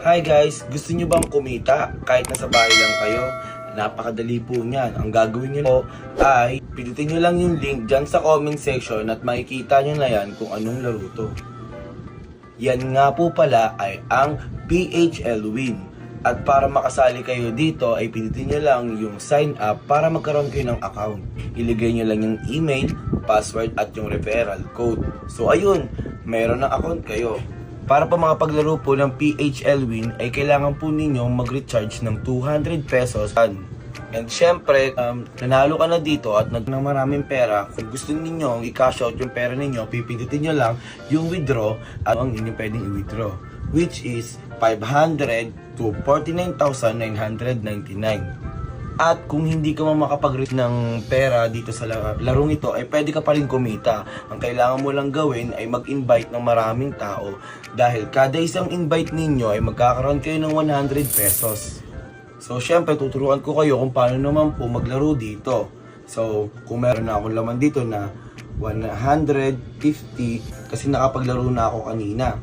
Hi guys, gusto nyo bang kumita kahit nasa bahay lang kayo? Napakadali po niyan. Ang gagawin nyo po ay pindutin nyo lang yung link dyan sa comment section at makikita nyo na yan kung anong laro to. Yan nga po pala ay ang PHL Win. At para makasali kayo dito ay pindutin nyo lang yung sign up para magkaroon kayo ng account. Iligay nyo lang yung email, password at yung referral code. So ayun, meron ng account kayo. Para pa makapaglaro po ng PHL Win ay kailangan po ninyo mag-recharge ng 200 pesos. And syempre, um, nanalo ka na dito at nag ng maraming pera. Kung gusto ninyo i-cash out yung pera ninyo, pipindutin nyo lang yung withdraw at ang inyong pwedeng i-withdraw. Which is 500 to 49,999. At kung hindi ka man makapag ng pera dito sa la- larong ito, ay pwede ka pa rin kumita. Ang kailangan mo lang gawin ay mag-invite ng maraming tao. Dahil kada isang invite ninyo ay magkakaroon kayo ng 100 pesos. So, syempre, tuturuan ko kayo kung paano naman po maglaro dito. So, kung meron na akong laman dito na 150, kasi nakapaglaro na ako kanina.